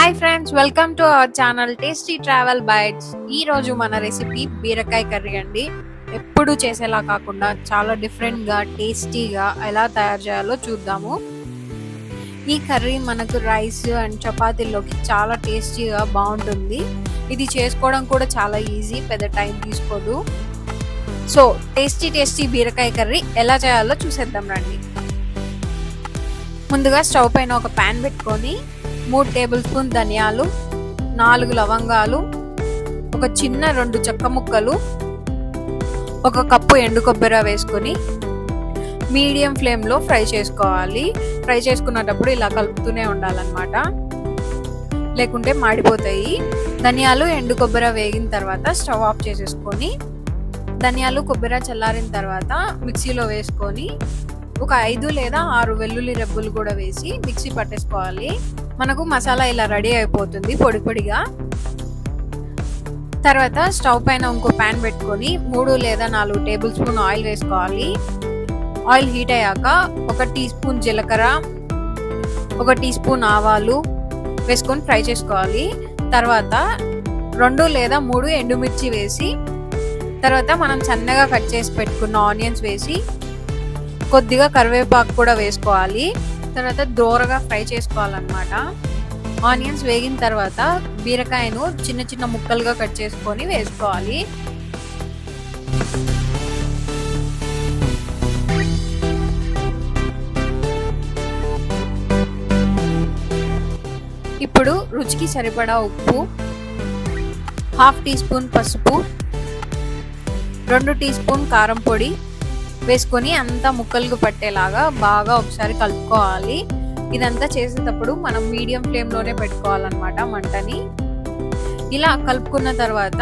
Hi friends welcome to our channel tasty travel bites ఈ రోజు మన రెసిపీ బీరకాయ కర్రీ అండి. ఎప్పుడు చేసేలా కాకుండా చాలా డిఫరెంట్గా టేస్టీగా ఎలా తయారు చేయాలో చూద్దాము. ఈ కర్రీ మనకు రైస్ అండ్ చపాతీల్లోకి చాలా టేస్టీగా బాగుంటుంది. ఇది చేసుకోవడం కూడా చాలా ఈజీ పెద్ద టైం తీసుకోదు. సో టేస్టీ టేస్టీ బీరకాయ కర్రీ ఎలా చేయాలో చూసేద్దాం రండి. ముందుగా స్టవ్ పైన ఒక ప్యాన్ పెట్టుకొని మూడు టేబుల్ స్పూన్ ధనియాలు నాలుగు లవంగాలు ఒక చిన్న రెండు చెక్క ముక్కలు ఒక కప్పు ఎండు కొబ్బరి వేసుకొని మీడియం ఫ్లేమ్లో ఫ్రై చేసుకోవాలి. ఫ్రై చేసుకున్నప్పుడు ఇలా కలుపుతూనే ఉండాలన్నమాట. లేకుంటే మాడిపోతాయి. ధనియాలు ఎండు కొబ్బరి వేగిన తర్వాత స్టవ్ ఆఫ్ చేసేసుకొని ధనియాలు కొబ్బరి చల్లారిన తర్వాత మిక్సీలో వేసుకొని ఒక ఐదు లేదా ఆరు వెల్లుల్లి రెబ్బులు కూడా వేసి మిక్సీ పట్టేసుకోవాలి. మనకు మసాలా ఇలా రెడీ అయిపోతుంది పొడి పొడిగా. తర్వాత స్టవ్ పైన ఇంకో ప్యాన్ పెట్టుకొని మూడు లేదా నాలుగు టేబుల్ స్పూన్ ఆయిల్ వేసుకోవాలి. ఆయిల్ హీట్ అయ్యాక ఒక టీ స్పూన్ జీలకర్ర ఒక టీ స్పూన్ ఆవాలు వేసుకొని ఫ్రై చేసుకోవాలి. తర్వాత రెండు లేదా మూడు ఎండుమిర్చి వేసి తర్వాత మనం సన్నగా కట్ చేసి పెట్టుకున్న ఆనియన్స్ వేసి కొద్దిగా కరివేపాకు కూడా వేసుకోవాలి. తర్వాత దోరగా ఫ్రై చేసుకోవాలన్నమాట. ఆనియన్స్ వేగిన తర్వాత బీరకాయను చిన్న చిన్న ముక్కలుగా కట్ చేసుకొని వేసుకోవాలి. ఇప్పుడు రుచికి సరిపడా ఉప్పు హాఫ్ టీ స్పూన్ పసుపు రెండు టీ స్పూన్ కారం పొడి వేసుకొని అంతా ముక్కలకు పట్టేలాగా బాగా ఒకసారి కలుపుకోవాలి. ఇదంతా చేసేటప్పుడు మనం మీడియం ఫ్లేమ్లోనే పెట్టుకోవాలన్నమాట మంటని. ఇలా కలుపుకున్న తర్వాత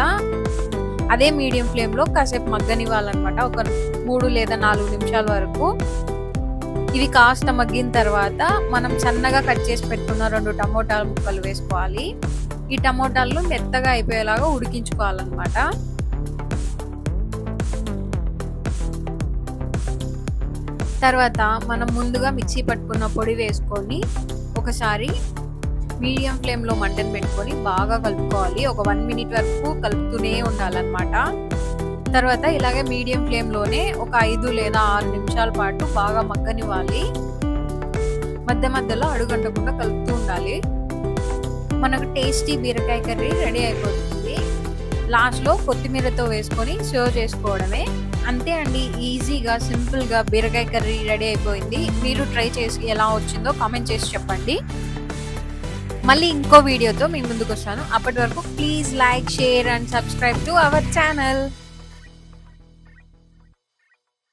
అదే మీడియం ఫ్లేమ్లో కాసేపు మగ్గనివ్వాలన్నమాట. ఒక మూడు లేదా నాలుగు నిమిషాల వరకు. ఇవి కాస్త మగ్గిన తర్వాత మనం సన్నగా కట్ చేసి పెట్టుకున్న రెండు టమోటాల ముక్కలు వేసుకోవాలి. ఈ టమోటాలు మెత్తగా అయిపోయేలాగా ఉడికించుకోవాలన్నమాట. తర్వాత మనం ముందుగా మిక్సీ పట్టుకున్న పొడి వేసుకొని ఒకసారి మీడియం ఫ్లేమ్లో మంటను పెట్టుకొని బాగా కలుపుకోవాలి. ఒక వన్ మినిట్ వరకు కలుపుతూనే ఉండాలన్నమాట. తర్వాత ఇలాగే మీడియం ఫ్లేమ్లోనే ఒక ఐదు లేదా ఆరు నిమిషాల పాటు బాగా మగ్గనివ్వాలి. మధ్య మధ్యలో అడుగంటకుండా కలుపుతూ ఉండాలి. మనకు టేస్టీ బీరకాయ కర్రీ రెడీ అయిపోతుంది. లాస్ట్లో కొత్తిమీరతో వేసుకొని సర్వ్ చేసుకోవడమే. అంతే అండి ఈజీగా సింపుల్గా బీరకాయ కర్రీ రెడీ అయిపోయింది. మీరు ట్రై చేసి ఎలా వచ్చిందో కామెంట్ చేసి చెప్పండి. మళ్ళీ ఇంకో వీడియోతో మీ ముందుకు వస్తాను. అప్పటి వరకు please like share and subscribe to our channel.